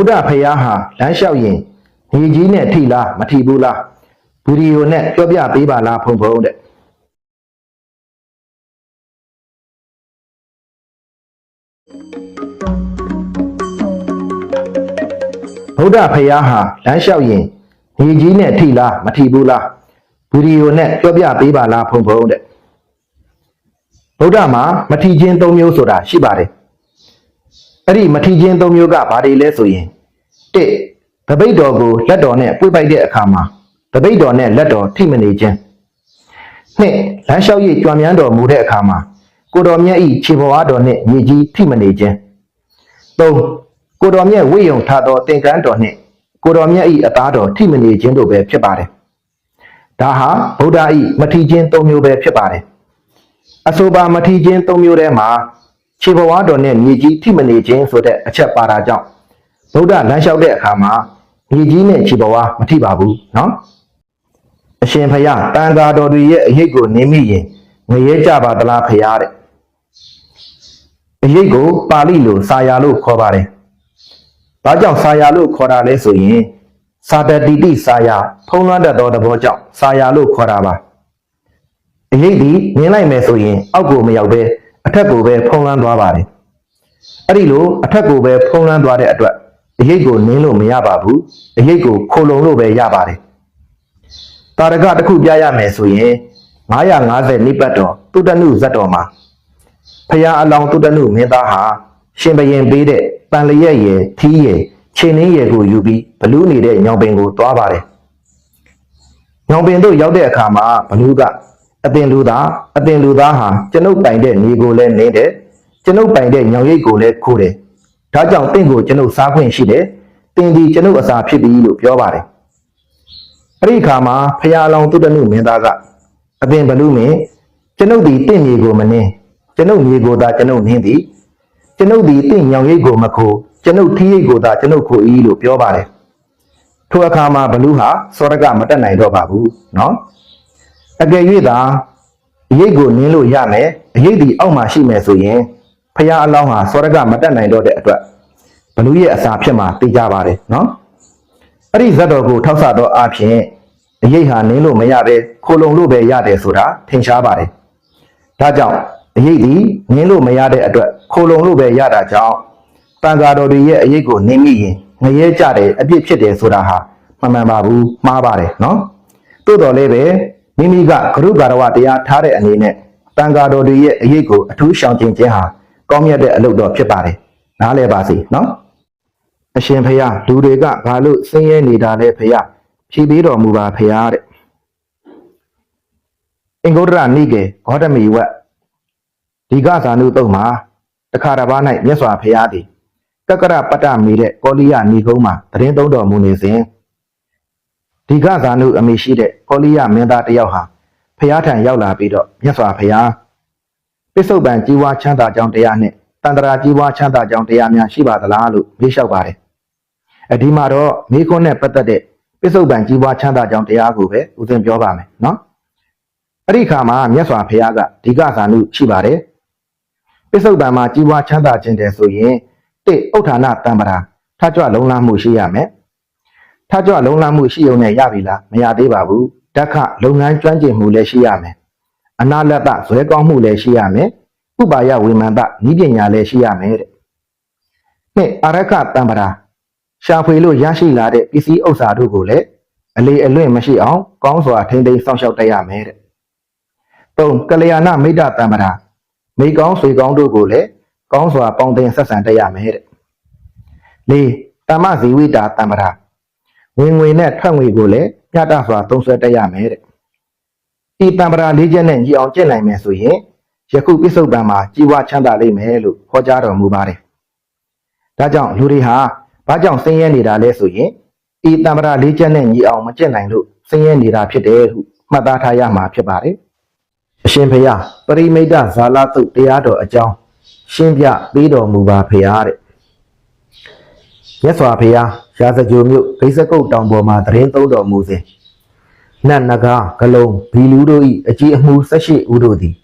ဗုဒ္ဓဖယားဟာလမ်းလျှောက်ရင်ညီကြီးနဲ့ထိလားမထိဘူးလားဗီဒီယိုနဲ့ပြောပြပေးပါလားဖုံဖုံတဲ့ဗုဒ္ဓဖယားဟာလမ်းလျှောက်ရင်ညီကြီးနဲ့ထိလားမထိဘူးလားဗီဒီယိုနဲ့ပြောပြပေးပါလားဖုံဖုံတဲ့ဗုဒ္ဓမှာမထီချင်း၃မျိုးဆိုတာရှိပါတယ် အဲ့ဒီမထီချင်း၃မျိုးကဘာတွေလဲဆိုရင်တစ်တပိတ်တော်ကိုလက်တော်နဲ့ပွေ့ပိုက်တဲ့အခါမှာတပိတ်တော်နဲ့လက်တော်ထိမနေခြင်းနှစ်လမ်းလျှောက်ရည်ကြွမြန်းတော်မူတဲ့အခါမှာကိုတော်မြတ်ဤခြေဘဝတော်နဲ့မြေကြီးထိမနေခြင်းသုံးကိုတော်မြတ်ဝိယုံထားသောသင်္ကန်းတော်နှင့်ကိုတော်မြတ်ဤအသားတော်ထိမနေခြင်းတို့ပဲဖြစ်ပါတယ်ဒါဟာဗုဒ္ဓဤမထီခြင်း၃မျိုးပဲဖြစ်ပါတယ်အဆိုပါမထီခြင်း၃မျိုးထဲမှာ ခြေဘဝတော်နဲ့မြေကြီးထိမနေခြင်းဆိုတဲ့အချက်ပါတာကြောင့်ဗုဒ္ဓလမ်းလျှောက်တဲ့အခါမှာမြေကြီးနဲ့ခြေပေါ်ဝါမထိပါဘူးနော်အရှင်ဖယားတန်ဃာတော်တွေရဲ့အရေးကိုနေမိရင်ငရဲကြပါသလားဖယားတဲ့အရေးကိုပါဠိလိုစာယာလို့ခေါ်ပါတယ်။ဘာကြောင့်စာယာလို့ခေါ်တာလဲဆိုရင်စာတတိတိစာယာဖုံးလွှမ်းတတ်သောသဘောကြောင့်စာယာလို့ခေါ်တာပါ။အရေးဒီမြင်လိုက်မယ်ဆိုရင်အောက်ကိုမရောက်ပဲ အထက်ကိုပဲဖုံးလွှမ်းသွားပါတယ်။အဲ့ဒီလိုအထက်ကိုပဲဖုံးလွှမ်းသွားတဲ့အတွက်အရေးကိုနင်းလို့မရပါဘူးအရေးကိုခိုလုံလို့ပဲရပါတယ်တာရကတစ်ခုပြရမယ်ဆိုရင်950နိပတ်တော်တုတ္တနုဇတ်တော်မှာဖရာအလောင်းတုတ္တနုမင်းသားဟာရှင်ဘရင်ပေးတဲ့ပန်လျက်ရယ်ထီးရယ်ချိန်နှင်းရယ်ကိုယူပြီးဘလူးနေတဲ့ညောင်ပင်ကိုသွားပါတယ်ညောင်ပင်တို့ရောက်တဲ့အခါမှာဘလူးက အတင်လူသားအတင်လူသားဟာကျွန်ုပ်ပိုင်တဲ့နေကိုလည်းနင်းတယ်ကျွန်ုပ်ပိုင်တဲ့ညောင်ရိပ်ကိုလည်းခိုးတယ်ဒါကြောင့်တင့်ကိုကျွန်ုပ်စားခွင့်ရှိတယ်။တင်ဒီကျွန်ုပ်အစာဖြစ်ပြီလို့ပြောပါတယ်။အဲ့ဒီအခါမှာဖရာလောင်တုတ္တနုမင်းသားကအပင်ဘလူးမင်းကျွန်ုပ်ဒီတင့်မြေကိုမနှင်းကျွန်ုပ်မြေကိုသာကျွန်ုပ်နှင်းသည်ကျွန်ုပ်ဒီတင့်ညောင်ရိပ်ကိုမခိုးကျွန်ုပ်ထီးရိပ်ကိုသာကျွန်ုပ်ခိုး၏လို့ပြောပါတယ်။ထိုအခါမှာဘလူးဟာစောရကမတက်နိုင်တော့ပါဘူးနော်။ အကယ်၍သာအရေးကိုနင်းလို့ရမယ်အရေးဒီအောက်မှာရှိမယ်ဆိုရင်ဖရာအလောင်းဟာစောရကမတက်နိုင်တော့တဲ့အတွက်ဘလူရဲ့အစာဖြစ်မှာသိကြပါတယ်နော်အဲ့ဒီဇတ်တော်ကိုထောက်ဆတော့အဖြစ်အရေးဟာနင်းလို့မရပဲခိုလုံလို့ပဲရတယ်ဆိုတာထင်ရှားပါတယ်ဒါကြောင့်အရေးဒီနင်းလို့မရတဲ့အတွက်ခိုလုံလို့ပဲရတာကြောင့်တန်ဃာတော်တွေရဲ့အရေးကိုနင်းမိရင်ငရဲကြတယ်အပြစ်ဖြစ်တယ်ဆိုတာဟာမမှန်ပါဘူးမှားပါတယ်နော်တိုးတော်လည်းပဲ မိမိကဂရုဂါရဝတရားထားတဲ့အနေနဲ့တန်ဃာတော်တွေရဲ့အရေးကိုအထူးရှောင်ကျဉ်ခြင်းဟာကောင်းမြတ်တဲ့အလုပ်တော်ဖြစ်ပါတယ်နားလည်ပါစေနော်အရှင်ဖယားလူတွေကဘာလို့ဆင်းရဲနေတာလဲဖယားဖြေပေးတော်မူပါဖယားတဲ့အင်္ဂုတ္တရနိကေဂေါတမီဝတ်ဒီကသာနုတုတ်မှာတခါတစ်ပါး၌မြတ်စွာဘုရားသည်ကကရပတ္တမီတဲ့ကောလိယဏီကုန်းမှာတရင်သုံးတော်မူနေစဉ် ဒီကသာနုအမိရှိတဲ့ကောလိယမင်းသားတစ်ယောက်ဟာဖျားထံရောက်လာပြီးတော့မြတ်စွာဘုရားပစ္စုပန်ជីဝါချမ်းသာကြောင်းတရားနဲ့တန်တရာជីဝါချမ်းသာကြောင်းတရားများရှိပါသလားလို့မေးလျှောက်ပါတယ်အဒီမှာတော့မိခွန်းနဲ့ပတ်သက်တဲ့ပစ္စုပန်ជីဝါချမ်းသာကြောင်းတရားကိုပဲဦးဇင်းပြောပါမယ်နော်အဲ့ဒီခါမှာမြတ်စွာဘုရားကဒီကသာနုရှိပါတယ်ပစ္စုပန်မှာជីဝါချမ်းသာခြင်းတယ်ဆိုရင်တိဥဋ္ဌာဏတံပရာထကြွလုံလမှုရှိရမယ် ထကြွလုံလမှုရှိုံနဲ့ရပြီလားမရသေးပါဘူးဓက္ခလုပ်ငန်းကျွမ်းကျင်မှုလည်းရှိရမယ်အနာလတ္တဇွဲကောင်းမှုလည်းရှိရမယ်ဥပါယဝိမန္တဤပညာလည်းရှိရမယ်တဲ့နှစ်အရကတံပရာရှာဖွေလို့ရရှိလာတဲ့ပစ္စည်းဥစ္စာတို့ကိုလည်းအလေအလွင့်မရှိအောင်ကောင်းစွာထိမ့်သိမ်းစောင့်ရှောက်တတ်ရမယ်တဲ့သုံးကလျာဏမိတ်တတံပရာမိကောင်းဆွေကောင်းတို့ကိုလည်းကောင်းစွာပေါင်းသင်ဆက်ဆံတတ်ရမယ်တဲ့လေးတမ္မဇီဝိတာတံပရာ ဝင်ငွေနဲ့ထွက်ငွေကိုလည်းညတစွာသုံးဆွဲတတ်ရမယ်တဲ့ဤတံပရာလေးချက်နဲ့ညီအောင်ကျင့်နိုင်မယ်ဆိုရင်ယခုပြစ္ဆုတ်ပံမှာជីဝချမ်းသာလိမ့်မယ်လို့ဟောကြားတော်မူပါတယ်ဒါကြောင့်လူတွေဟာဘာကြောင့်ဆင်းရဲနေတာလဲဆိုရင်ဤတံပရာလေးချက်နဲ့ညီအောင်မကျင့်နိုင်လို့ဆင်းရဲနေတာဖြစ်တယ်ဟုမှတ်သားထားရမှာဖြစ်ပါတယ်အရှင်ဖေယပရိမိတ်ဇာလတုတ်တရားတော်အကြောင်းရှင်းပြပေးတော်မူပါဖေယတဲ့မြတ်စွာဘုရား ရာဇဂိုမြို့ဂိစကုတ်တောင်ပေါ်မှာတရင်သုံးတော်မူစဉ်နတ်နဂါဂလုံးဘီလူတို့၏အကြီးအမှု၁၈ဦးတို့သည်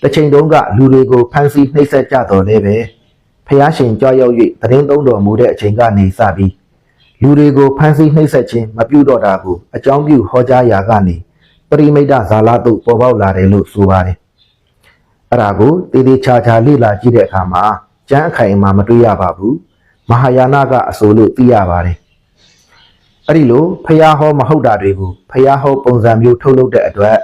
တစ်ချိန်တုန်းကလူတွေကိုဖမ်းဆီးနှိပ်စက်ကြတော်လဲပဲဖဖျားရှင်ကြွရောက်၍သတင်းသုံးတော်မူတဲ့အချိန်ကနေစပြီးလူတွေကိုဖမ်းဆီးနှိပ်စက်ခြင်းမပြုတော့တာကိုအကြောင်းပြုဟောကြားရာကနေပရိမိတ်တဇာလသို့ပေါ်ပေါက်လာတယ်လို့ဆိုပါတယ်။အဲ့ဒါကိုတည်တည်ချာချာလေ့လာကြည့်တဲ့အခါမှာကျမ်းအခိုင်အမာမတွေ့ရပါဘူး။ မဟာယာနကအဆိုလို့သိရပါတယ်။အဲ့ဒီလိုဖျားဟောမဟုတ်တာတွေကိုဖျားဟောပုံစံမျိုးထုတ်လုပ်တဲ့အတွက်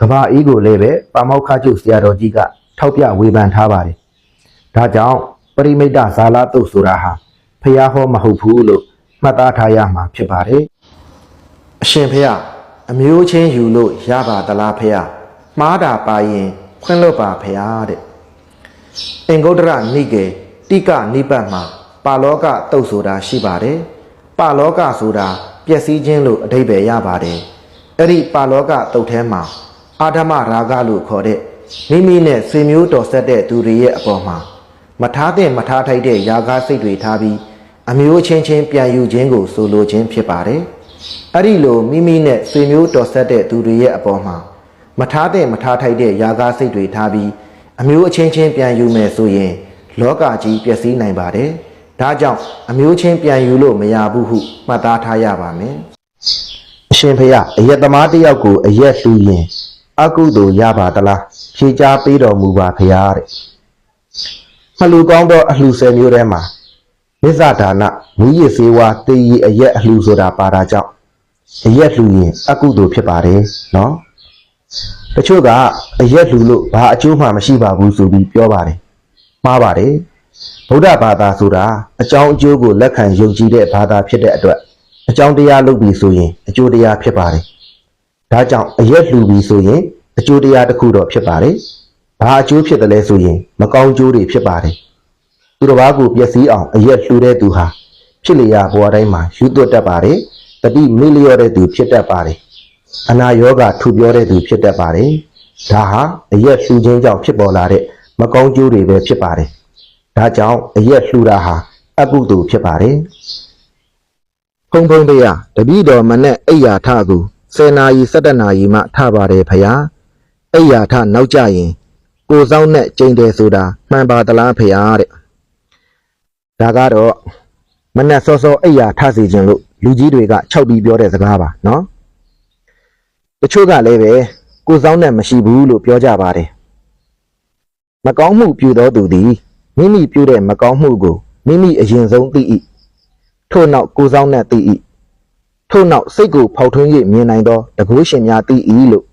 ကဘာအီးကိုလည်းပဲပါမောက္ခကျုပ်ဆရာတော်ကြီးကထောက်ပြဝေဖန်ထားပါတယ်။ဒါကြောင့်ပရိမိတ်တဇာလတုတ်ဆိုတာဟာဖျားဟောမဟုတ်ဘူးလို့မှတ်သားထားရမှာဖြစ်ပါတယ်။အရှင်ဖျားအမျိုးချင်းယူလို့ရပါသလားဖျားမှားတာပါရင်ခွင့်လွတ်ပါဖျားတဲ့အင်္ဂုတ္တရနိကေ တိကနိပတ်မှာပါလောကတုတ်ဆိုတာရှိပါတယ်။ပါလောကဆိုတာပျက်စီးခြင်းလို့အဓိပ္ပာယ်ရပါတယ်။အဲ့ဒီပါလောကတုတ်ထဲမှာအာဓမရာဂလို့ခေါ်တဲ့မိမိနဲ့ဆွေမျိုးတော်ဆက်တဲ့သူတွေရဲ့အပေါ်မှာမထားတဲ့မထားထိုက်တဲ့ຢာကားစိတ်တွေထားပြီးအမျိုးချင်းချင်းပြန်ယူခြင်းကိုဆိုလိုခြင်းဖြစ်ပါတယ်။အဲ့ဒီလိုမိမိနဲ့ဆွေမျိုးတော်ဆက်တဲ့သူတွေရဲ့အပေါ်မှာမထားတဲ့မထားထိုက်တဲ့ຢာကားစိတ်တွေထားပြီးအမျိုးအချင်းချင်းပြန်ယူမယ်ဆိုရင် လောကကြီးပျက်စီးနိုင်ပါတယ်။ဒါကြောင့်အမျိုးချင်းပြန်ယူလို့မရဘူးဟုမှတ်သားထားရပါမယ်။အရှင်ဖေယအယက်သမားတစ်ယောက်ကိုအယက်လူရင်အကုသိုလ်ရပါသလားဖြေချပေးတော်မူပါဖရာတဲ့မလူကောင်းသောအလှဆယ်မျိုးထဲမှာမစ္ဆဒါနမိရစေဝါတေရီအယက်အလှဆိုတာပါတာကြောင့်အယက်လူရင်အကုသိုလ်ဖြစ်ပါတယ်နော်တချို့ကအယက်လူလို့ဘာအကျိုးမှမရှိပါဘူးဆိုပြီးပြောပါတယ် မှားပါတယ်ဗုဒ္ဓဘာသာဆိုတာအကြောင်းအကျိုးကိုလက်ခံယုံကြည်တဲ့ဘာသာဖြစ်တဲ့အတွက်အကြောင်းတရားလုပ်ပြီဆိုရင်အကျိုးတရားဖြစ်ပါတယ်။ဒါကြောင့်အရက်လှူပြီဆိုရင်အကျိုးတရားတစ်ခုတော့ဖြစ်ပါတယ်။ဘာအကျိုးဖြစ်တယ်လဲဆိုရင်မကောင်းကျိုးတွေဖြစ်ပါတယ်။သူတစ်ပါးကိုပျက်စီးအောင်အရက်လှူတဲ့သူဟာဖြစ်လျာဘဝတိုင်းမှာယူသွတ်တတ်ပါတယ်။တတိမေ့လျော့တဲ့သူဖြစ်တတ်ပါတယ်။အနာယောဂထူပြောတဲ့သူဖြစ်တတ်ပါတယ်။ဒါဟာအရက်လှူခြင်းကြောင့်ဖြစ်ပေါ်လာတဲ့ မကောင်းကျိုးတွေပဲဖြစ်ပါတယ်။ဒါကြောင့်အရက်လှူတာဟာအကုသိုလ်ဖြစ်ပါတယ်။ဖုံဖုံတရားတပည့်တော်မနဲ့အိယာထကို10နာရီ17နာရီမှထပါတယ်ဖယားအိယာထနောက်ကြရင် ကိုစောင်းနဲ့ကျိန်တယ်ဆိုတာမှန်ပါသလားဖယားတဲ့ဒါကတော့မနဲ့စောစောအိယာထစီခြင်းလို့လူကြီးတွေက၆ပြီးပြောတဲ့စကားပါနော်တချို့ကလည်းပဲကိုစောင်းနဲ့မရှိဘူးလို့ပြောကြပါတယ် မကောင်းမှုပြုသောသူသည်မိမိပြုတဲ့မကောင်းမှုကိုမိမိအရင်ဆုံးသိ၏ထို့နောက်ကိုစောင်းနဲ့သိ၏ထို့နောက်စိတ်ကိုဖောက်ထွင်း၍မြင်နိုင်သောတကုရှင်များသိ၏လို့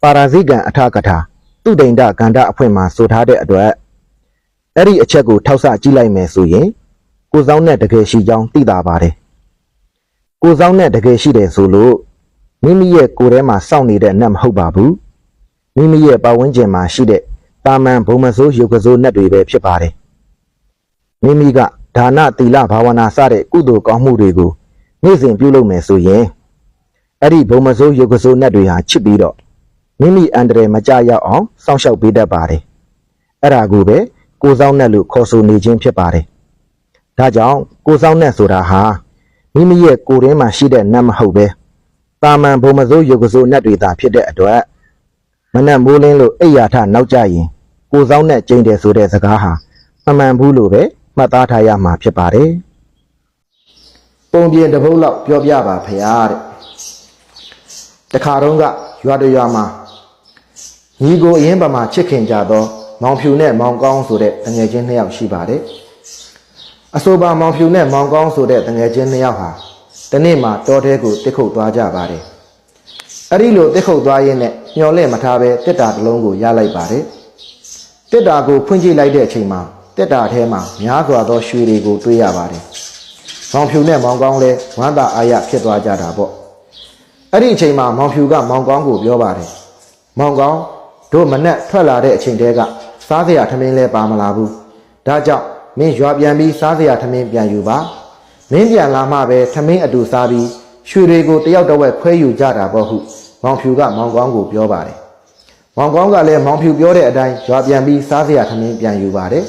ပါရာဇိကံအထကထာသူဒိန္ဒကန္တအဖွင့်မှာဆိုထားတဲ့အတွက်အဲ့ဒီအချက်ကိုထောက်ဆကြည့်လိုက်မယ်ဆိုရင်ကိုစောင်းနဲ့တကယ်ရှိကြောင်းသိတာပါတယ်ကိုစောင်းနဲ့တကယ်ရှိတယ်ဆိုလို့မိမိရဲ့ကိုယ်ထဲမှာစောင့်နေတဲ့နတ်မဟုတ်ပါဘူးမိမိရဲ့ပတ်ဝန်းကျင်မှာရှိတဲ့ တာမန်ဘုံမစိုးယုတ်ကစိုးနတ်တွေပဲဖြစ်ပါတယ်မိမိကဒါနသီလဘာဝနာစတဲ့ကုသိုလ်ကောင်းမှုတွေကိုနေ့စဉ်ပြုလုပ်မယ်ဆိုရင်အဲ့ဒီဘုံမစိုးယုတ်ကစိုးနတ်တွေဟာချစ်ပြီးတော့မိမိအန္တရာယ်မကြရောက်အောင်စောင့်ရှောက်ပေးတတ်ပါတယ်အဲ့ဒါကိုပဲကိုစောင်းနတ်လို့ခေါ်ဆိုနေခြင်းဖြစ်ပါတယ်ဒါကြောင့်ကိုစောင်းနတ်ဆိုတာဟာမိမိရဲ့ကိုယ်ထဲမှာရှိတဲ့နတ်မဟုတ်ပဲတာမန်ဘုံမစိုးယုတ်ကစိုးနတ်တွေသာဖြစ်တဲ့အတွက်မနက်မိုးလင်းလို့အိယာထနောက်ကြရင် ကိုစောင်းနဲ့ကျိန်တယ်ဆိုတဲ့စကားဟာမမှန်ဘူးလို့ပဲမှတ်သားထားရမှာဖြစ်ပါတယ်ပုံပြင်တစ်ပုတ်လောက်ပြောပြပါဖရာတဲ့တခါတော့ကရွာတရွာမှာညီကိုအရင်ပမာချစ်ခင်ကြသောမောင်ဖြူနဲ့မောင်ကောင်းဆိုတဲ့တငယ်ချင်းနှစ်ယောက်ရှိပါတယ်အဆိုပါမောင်ဖြူနဲ့မောင်ကောင်းဆိုတဲ့တငယ်ချင်းနှစ်ယောက်ဟာဒီနေ့မှတောထဲကိုတစ်ခုတ်သွားကြပါတယ်အဲ့ဒီလိုတစ်ခုတ်သွားရင်းနဲ့မျော်လင့်မထားပဲတစ်တာတစ်လုံးကိုရလိုက်ပါတယ် တစ်တာကိုဖွင့်ကြည့်လိုက်တဲ့အချိန်မှာတစ်တာထဲမှာများစွာသောရွှေတွေကိုတွေ့ရပါတယ်မောင်ဖြူနဲ့မောင်ကောင်းလဲဝမ်းသာအားရဖြစ်သွားကြတာပေါ့အဲ့ဒီအချိန်မှာမောင်ဖြူကမောင်ကောင်းကိုပြောပါတယ်မောင်ကောင်းတို့မနဲ့ထွက်လာတဲ့အချိန်တည်းကစားစရာထမင်းလဲပါမလာဘူးဒါကြောင့်မင်းရွာပြန်ပြီးစားစရာထမင်းပြန်ယူပါမင်းပြန်လာမှပဲထမင်းအတူစားပြီးရွှေတွေကိုတယောက်တစ်ဝက်ခွဲယူကြတာပေါ့ဟုမောင်ဖြူကမောင်ကောင်းကိုပြောပါတယ် မောင်ကောင်းကလည်းမောင်ဖြူပြောတဲ့အတိုင်းရွာပြန်ပြီးစားစရာထမင်းပြန်ယူပါတယ်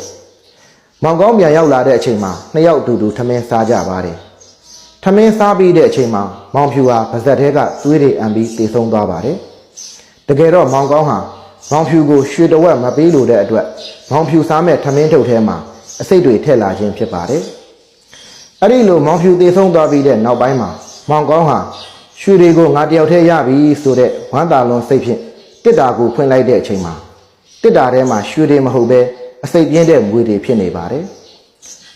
မောင်ကောင်းပြန်ရောက်လာတဲ့အချိန်မှာနှစ်ယောက်အတူတူထမင်းစားကြပါတယ်။ထမင်းစားပြီးတဲ့အချိန်မှာမောင်ဖြူဟာပါဇက်ထဲကသွေးတွေအံပြီးတေဆုံးသွားပါတယ်။တကယ်တော့မောင်ကောင်းဟာမောင်ဖြူကိုရွှေတဝက်မပေးလို့တဲ့အတွက်မောင်ဖြူစားမဲ့ထမင်းထုတ်ထဲမှာအစိတ်တွေထက်လာခြင်းဖြစ်ပါတယ်အဲ့ဒီလိုမောင်ဖြူသေးဆုံးသွားပြီးတဲ့နောက်ပိုင်းမှာမောင်ကောင်းဟာရွှေတွေကိုငါတယောက်တည်းရပြီဆိုတဲ့ဝမ်းသာလွန်စိတ်ဖြင့် တစ်တာကိုဖွင့်လိုက်တဲ့အချိန်မှာတစ်တာထဲမှာရွှေတွေမဟုတ်ပဲအစိတ်ပြင်းတဲ့မွေတွေဖြစ်နေပါတယ်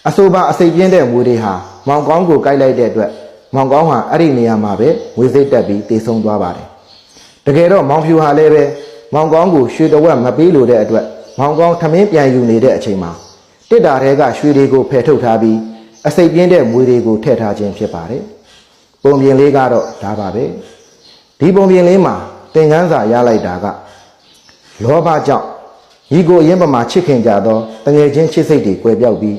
အဆိုပါအစိတ်ပြင်းတဲ့မွေတွေဟာမောင်ကောင်းကိုကိုက်လိုက်တဲ့အတွက်မောင်ကောင်းဟာအဲ့ဒီနေရာမှာပဲဝေစိတ်တက်ပြီးသေဆုံးသွားပါတယ်တကယ်တော့မောင်ဖြူဟာလည်းပဲမောင်ကောင်းကိုရွှေတဝက်မပေးလို့တဲ့အတွက်မောင်ကောင်းထမင်းပြန်ယူနေတဲ့အချိန်မှာတစ်တာတဲကရွှေတွေကိုဖယ်ထုတ်ထားပြီးအစိတ်ပြင်းတဲ့မွေတွေကိုထည့်ထားခြင်းဖြစ်ပါတယ်။ပုံပြင်လေးကတော့ဒါပါပဲ။ဒီပုံပြင်လေးမှာ သင်ခန်းစာရလိုက်တာကလောဘကြောင့်ညီကိုအရင်ပမာချစ်ခင်ကြသောတငယ်ချင်းချစ်စိတ်တွေကွယ်ပြောက်ပြီး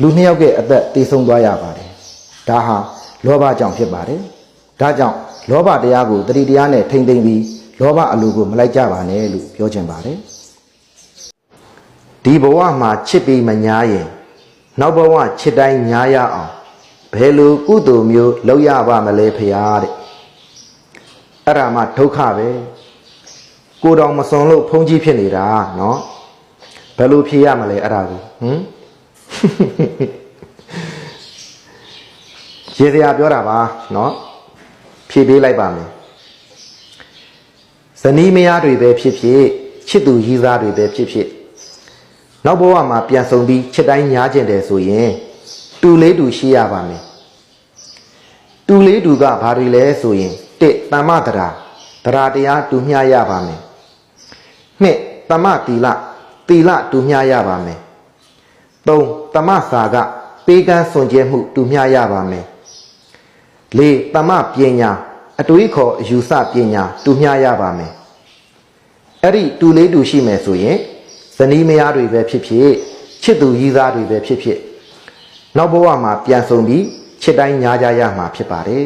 လူနှစ်ယောက်ရဲ့အသက်တည်ဆုံးသွားရပါတယ်။ဒါဟာလောဘကြောင့်ဖြစ်ပါတယ်။ဒါကြောင့်လောဘတရားကိုတတိတရားနဲ့ထိမ့်သိမ့်ပြီးလောဘအလိုကိုမလိုက်ကြပါနဲ့လို့ပြောချင်ပါတယ်။ဒီဘဝမှာချစ်ပြီးမညာရင်နောက်ဘဝချစ်တိုင်းညာရအောင်ဘယ်လိုကုသိုလ်မျိုးလုပ်ရပါမလဲဖရာတဲ့။ အဲ့ဒါမှဒုက္ခပဲ။ကိုယ်တော်မစွန်လို့ဖုံးကြီးဖြစ်နေတာနော်။ဘယ်လိုဖြေရမလဲအဲ့ဒါကိုဟမ် ရေစရာပြောတာပါเนาะဖြည့်ပေးလိုက်ပါမယ်ဇနီးမယားတွေပဲဖြစ်ဖြစ်ချစ်သူရည်သားတွေပဲဖြစ်ဖြစ်နောက်ဘဝမှာပြန်ဆုံပြီးချစ်တိုင်းညားကျင်တယ်ဆိုရင်တူလေးတူရှိရပါမယ်တူလေးတူကဘာတွေလဲဆိုရင် တစ်တမ္မတရာတရာတရားတူမျှရပါမယ်နှစ်တမ္မတီလတီလတူမျှရပါမယ်သုံးတမ္မစာကပေးကမ်းစွန့်ကြဲမှုတူမျှရပါမယ်လေးတမ္မပညာအတွေးခေါ်အယူဆပညာတူမျှရပါမယ်အဲ့ဒီတူလေးတူရှိမယ်ဆိုရင်ဇနီးမယားတွေပဲဖြစ်ဖြစ်ချစ်သူရည်သားတွေပဲဖြစ်ဖြစ်နောက်ဘဝမှာပြန်ဆုံပြီးချစ်တိုင်းညားကြရမှာဖြစ်ပါတယ်